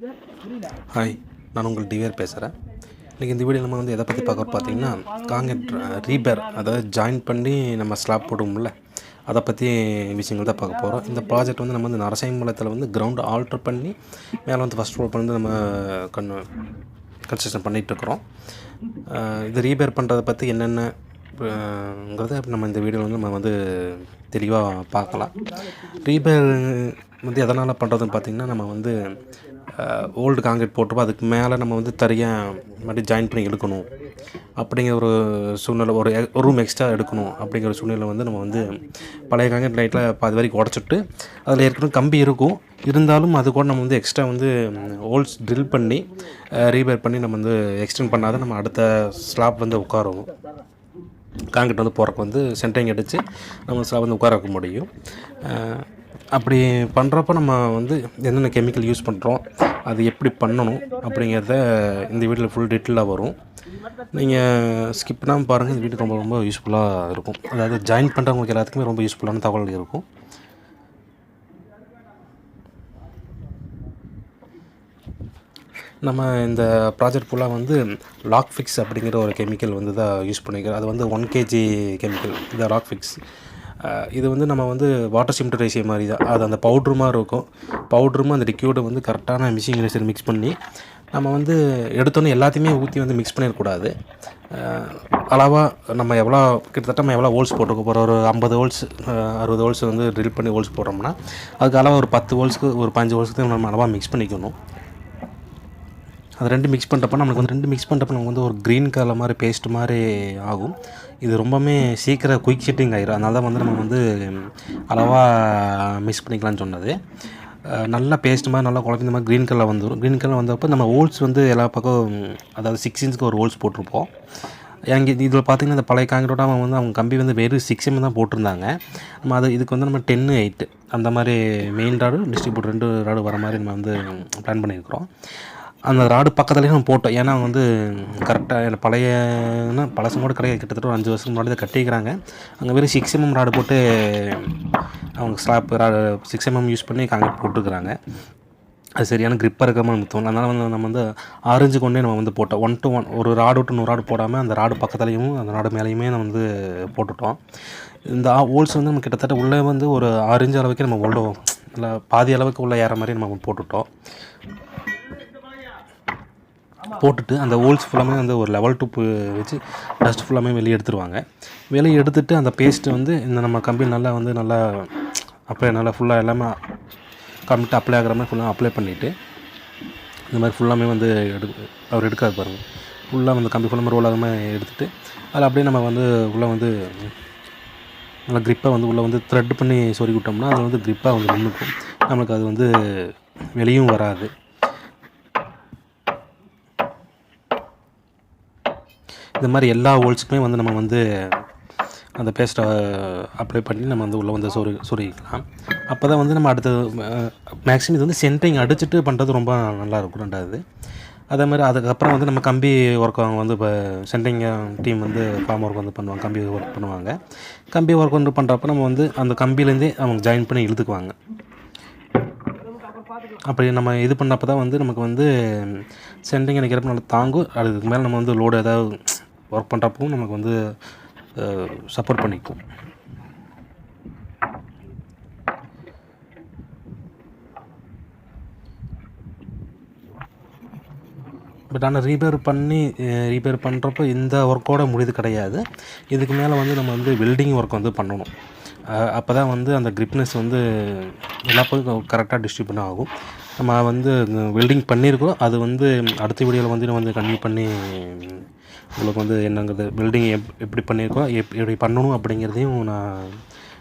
Hi நான் உங்கள் டிவியர் பேசுகிறேன் இன்றைக்கி இந்த வீடியோ நம்ம வந்து எதை பற்றி பார்க்க பார்த்தீங்கன்னா காங்கிரட் ரீபேர் அதாவது ஜாயின் பண்ணி நம்ம ஸ்லாப் போடுவோம்ல அதை பற்றி விஷயங்கள் தான் பார்க்க போகிறோம் இந்த ப்ராஜெக்ட் வந்து நம்ம வந்து நரசிம்மலத்தில் வந்து கிரவுண்ட் ஆல்ட்ரு பண்ணி மேலே வந்து ஃபஸ்ட் ஃப்ளோர் வந்து நம்ம கண் கன்ஸ்ட்ரக்ஷன் பண்ணிகிட்ருக்குறோம் இது ரீபேர் பண்ணுறதை பற்றி என்னென்ன ங்கிறத நம்ம இந்த வீடியோவில் வந்து நம்ம வந்து தெளிவாக பார்க்கலாம். ரீபேர் வந்து எதனால் பண்ணுறதுன்னு பார்த்திங்கன்னா நம்ம வந்து ஓல்டு காங்கிரீட் போட்டுப்போ அதுக்கு மேலே நம்ம வந்து தரையாக மறுபடியும் ஜாயின் பண்ணி எடுக்கணும். அப்படிங்கிற ஒரு சூழ்நிலை ஒரு ஒரு ரூம் எக்ஸ்ட்ரா எடுக்கணும் அப்படிங்கிற சூழ்நிலை வந்து நம்ம வந்து பழைய காங்கிரீட் லைட்டில் பாதி வரைக்கும் உடச்சிட்டு அதில் ஏற்கனவே கம்பி இருக்கும். இருந்தாலும் அது கூட நம்ம வந்து எக்ஸ்ட்ரா வந்து ஹோல்ஸ் ட்ரில் பண்ணி ரீபேர் பண்ணி நம்ம வந்து எக்ஸ்டெண்ட் பண்ணாத நம்ம அடுத்த ஸ்லாப் வந்து உட்காருவோம். காங்கிரீட் வந்து போகிறக்கு வந்து சென்டரிங் அடித்து நம்ம ஸ்லாப் வந்து உட்கார வைக்க முடியும். அப்படி பண்ணுறப்ப நம்ம வந்து என்னென்ன கெமிக்கல் யூஸ் பண்ணுறோம் அது எப்படி பண்ணணும் அப்படிங்கிறத இந்த வீட்டில் ஃபுல் டீட்டெயிலாக வரும். நீங்கள் ஸ்கிப் பண்ணாமல் பாருங்கள் இந்த வீட்டுக்கு ரொம்ப ரொம்ப யூஸ்ஃபுல்லாக இருக்கும். அதாவது ஜாயின் பண்ணுறவங்களுக்கு எல்லாத்துக்குமே ரொம்ப யூஸ்ஃபுல்லான தகவல் இருக்கும். நம்ம இந்த ப்ராஜெக்ட் ஃபுல்லாக வந்து லாக் ஃபிக்ஸ் அப்படிங்கிற ஒரு கெமிக்கல் வந்து தான் யூஸ் பண்ணிக்கிறோம். அது வந்து ஒன் கேஜி கெமிக்கல் இந்த லாக் ஃபிக்ஸ் இது வந்து நம்ம வந்து வாட்டர் சிம்டர் ரேசியோ மாதிரி தான் அது அந்த பவுட்ரு மாதிரி இருக்கும். பவுட்ருமா அந்த லிக்யூடை வந்து கரெக்டான மிஷின் ரேசியர் மிக்ஸ் பண்ணி நம்ம வந்து எடுத்தோன்னே எல்லாத்தையுமே ஊற்றி வந்து மிக்ஸ் பண்ணிடக்கூடாது. அளவாக நம்ம எவ்வளோ கிட்டத்தட்ட நம்ம எவ்வளோ ஹோல்ஸ் போட்டுக்க போகிறோம் ஒரு ஐம்பது ஹோல்ஸ் அறுபது ஹோல்ஸ் வந்து ட்ரில் பண்ணி ஹோல்ஸ் போடுறோம்னா அதுக்கு அளவாக ஒரு பத்து ஹோல்ஸ்க்கு ஒரு பஞ்சு ஹோல்ஸ்க்கு நம்ம அளவாக மிக்ஸ் பண்ணிக்கணும். அது ரெண்டு மிக்ஸ் பண்ணுறப்ப நம்மளுக்கு வந்து ரெண்டு மிக்ஸ் பண்ணுறப்ப நமக்கு வந்து ஒரு க்ரீன் கலர் மாதிரி பேஸ்ட் மாதிரி ஆகும். இது ரொம்பவுமே சீக்கிரம் குயிக் ஷீட்டிங் ஆயிரும். அதனால தான் வந்து நம்ம வந்து அளவாக மிக்ஸ் பண்ணிக்கலாம்னு சொன்னது. நல்லா பேஸ்ட் மாதிரி நல்லா குழம்பு இந்த மாதிரி க்ரீன் கலர் வந்துடும் க்ரீன் கலர் வந்தப்போ நம்ம ஹோல்ஸ் வந்து எல்லா பக்கம் அதாவது சிக்ஸ் இன்ச்சுக்கு ஒரு ஹோல்ஸ் போட்டிருப்போம். எங்கே இதில் பார்த்திங்கன்னா இந்த பழைய காங்கிரோட அவங்க வந்து அவங்க கம்பி வந்து வெறும் சிக்ஸ் எம் தான் போட்டிருந்தாங்க. நம்ம அது இதுக்கு வந்து நம்ம டென்னு எயிட்டு அந்த மாதிரி மெயின் ராடு டிஸ்ட்ரிபியூட் ரெண்டு ராடு வர மாதிரி நம்ம வந்து பிளான் பண்ணியிருக்கிறோம். அந்த ராடு பக்கத்துலேயே நம்ம போட்டோம். ஏன்னா அவங்க வந்து கரெக்டாக பழையனா பழசு கூட கிடையாது. கிட்டத்தட்ட ஒரு அஞ்சு வருஷம் முன்னாடி தான் கட்டிக்கிறாங்க அங்கே வெறும் சிக்ஸ் எம்எம் ராடு போட்டு அவங்க slab rod six MM use பண்ணி காங்கிரீட் போட்டுருக்குறாங்க. அது சரியான க்ரிப்பாக இருக்க மாதிரி தோணும் அதனால் வந்து நம்ம வந்து ஆரஞ்சு கொண்டே நம்ம வந்து போட்டோம். ஒன் டு ஒன் ஒரு ராடு விட்டு நூறு ராடு போடாமல் அந்த ராடு பக்கத்துலேயும் அந்த ராடு மேலேயுமே நம்ம வந்து போட்டுட்டோம். இந்த ஹோல்ஸ் வந்து நம்ம கிட்டத்தட்ட உள்ளே வந்து ஒரு ஆரஞ்சு அளவுக்கு நம்ம உள்ளோம் இல்லை பாதி அளவுக்கு உள்ளே ஏற மாதிரி நம்ம போட்டுட்டோம். போட்டுட்டு அந்த ஹோல்ஸ் ஃபுல்லாமே வந்து ஒரு லெவல் டூப்பு வச்சு டஸ்ட் ஃபுல்லாமே வெளியே எடுத்துருவாங்க. வெளியே எடுத்துட்டு அந்த பேஸ்ட்டு வந்து இந்த நம்ம கம்பி நல்லா வந்து நல்லா அப்ளை நல்லா ஃபுல்லாக எல்லாமே கம்ப்ளீட் அப்ளை ஆகிற மாதிரி ஃபுல்லாக அப்ளை பண்ணிவிட்டு இந்த மாதிரி ஃபுல்லாமே வந்து எடு அவர் எடுக்காது பாருங்கள் ஃபுல்லாக வந்து கம்பி ஃபுல்லாக ரோல் ஆகாமல் எடுத்துகிட்டு அதில் அப்படியே நம்ம வந்து உள்ளே வந்து நல்லா க்ரிப்பாக வந்து உள்ளே வந்து த்ரெட் பண்ணி சொருகி விட்டோம்னா அது வந்து க்ரிப்பாக வந்து நின்றுக்கும் நம்மளுக்கு அது வந்து வெளியும் வராது. இந்த மாதிரி எல்லா ஹோல்ஸுக்குமே வந்து நம்ம வந்து அந்த பேஸ்ட்டை அப்ளை பண்ணி நம்ம வந்து உள்ளே வந்து சொரு சொருகிக்கலாம். அப்போ தான் வந்து நம்ம அடுத்தது மேக்ஸிமம் இது வந்து சென்ட்ரிங் அடிச்சுட்டு பண்ணுறது ரொம்ப நல்லாயிருக்கும் ரெண்டாவது. அதே மாதிரி அதுக்கப்புறம் வந்து நம்ம கம்பி ஒர்க் அவங்க வந்து இப்போ சென்ட்ரிங் டீம் வந்து ஃபார்ம் ஒர்க் வந்து பண்ணுவாங்க கம்பி ஒர்க் பண்ணுவாங்க. கம்பி ஒர்க் வந்து பண்ணுறப்ப நம்ம வந்து அந்த கம்பிலேருந்தே அவங்க ஜாயின் பண்ணி இழுத்துக்குவாங்க. அப்படி நம்ம இது பண்ணப்போ தான் வந்து நமக்கு வந்து சென்ட்ரிங் நினைக்கிறப்ப நல்லா தாங்கும். அதுக்கு மேலே நம்ம வந்து லோடு ஏதாவது ஒர்க் பண்ணுறப்பவும் நமக்கு வந்து சப்போர்ட் பண்ணிக்கும். பட் ஆனால் ரீபேர் பண்ணி ரீபேர் பண்ணுறப்போ இந்த ஒர்க்கோட முடிது கிடையாது. இதுக்கு மேலே வந்து நம்ம வந்து வெல்டிங் ஒர்க் வந்து பண்ணணும். அப்போ தான் வந்து அந்த கிரிப்னஸ் வந்து எல்லா பக்கம் கரெக்டாக டிஸ்ட்ரிபியூட் ஆகும். நம்ம வந்து வெல்டிங் பண்ணியிருக்கோம் அது வந்து அடுத்த வீடியோவில் வந்து நம்ம வந்து கன்டினியூ பண்ணி உங்களுக்கு வந்து என்னங்கிறது பில்டிங் எப் எப்படி பண்ணியிருக்கோம் எப் எப்படி பண்ணணும் அப்படிங்கிறதையும் நான்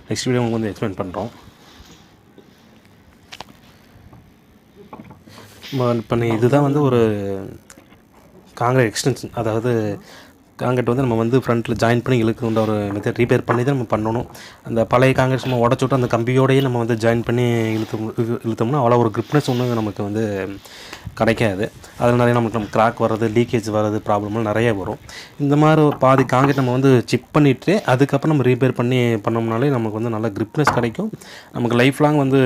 நெக்ஸ்ட் வீடியோ உங்களுக்கு வந்து எக்ஸ்பிளைன் பண்ணுறோம் இப்போ இதுதான் வந்து ஒரு காங்கிரஸ் எக்ஸ்டென்ஷன் அதாவது காங்கிரீட் வந்து நம்ம வந்து ஃப்ரண்ட்டில் ஜாயின் பண்ணி இழுக்கிற ஒரு மெத்தட் ரீப்பேர் பண்ணி தான் நம்ம பண்ணணும். அந்த பழைய காங்கிரீட் நம்ம உடச்சு விட்டு அந்த கம்பியோடையே நம்ம வந்து ஜாயின் பண்ணி இழுத்து இழுத்தோம்னா அவ்வளோ ஒரு கிரிப்னஸ் ஒன்று நமக்கு வந்து கிடைக்காது. அதில் நிறைய நமக்கு நம்ம கிராக் வர்றது லீக்கேஜ் வர்றது ப்ராப்ளம்லாம் நிறைய வரும். இந்த மாதிரி ஒரு பாதி காங்கிரீட் நம்ம வந்து சிப் பண்ணிவிட்டு அதுக்கப்புறம் நம்ம ரீபேர் பண்ணி பண்ணோம்னாலே நமக்கு வந்து நல்ல கிரிப்னஸ் கிடைக்கும். நமக்கு லைஃப் லாங் வந்து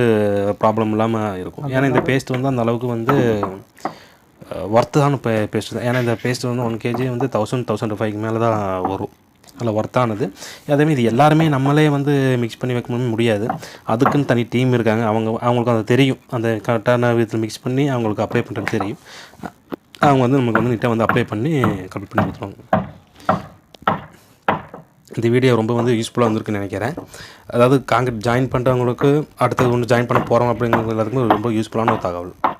ப்ராப்ளம் இல்லாமல் இருக்கும். ஏன்னா இந்த பேஸ்ட் வந்து அந்த அளவுக்கு வந்து ஒர்த்தான பே பேஸ்ட் தான் ஏன்னா இந்த பேஸ்ட் வந்து ஒன் கேஜி வந்து தௌசண்ட் தௌசண்ட் ஃபைவ்க்கு மேலே தான் வரும். அதில் ஒர்த்தானது அதேமாதிரி இது எல்லாருமே நம்மளே வந்து மிக்ஸ் பண்ணி வைக்க முடியாது. அதுக்குன்னு தனி டீம் இருக்காங்க. அவங்க அவங்களுக்கு அது தெரியும். அந்த கரெக்டான விதத்தில் மிக்ஸ் பண்ணி அவங்களுக்கு அப்ளை பண்ணுறது தெரியும். அவங்க வந்து நமக்கு வந்து நீட்டாக வந்து அப்ளை பண்ணி கம்ப்ளீட் பண்ணி கொடுத்துருவாங்க. இந்த வீடியோ ரொம்ப வந்து யூஸ்ஃபுல்லாக வந்திருக்குன்னு நினைக்கிறேன். அதாவது காங்கிரீட் ஜாயின் பண்ணுறவங்களுக்கு அடுத்தது ஒன்று ஜாயின் பண்ண போகிறோம் அப்படிங்கிறது எல்லாருக்குமே ரொம்ப யூஸ்ஃபுல்லான ஒரு தகவல்.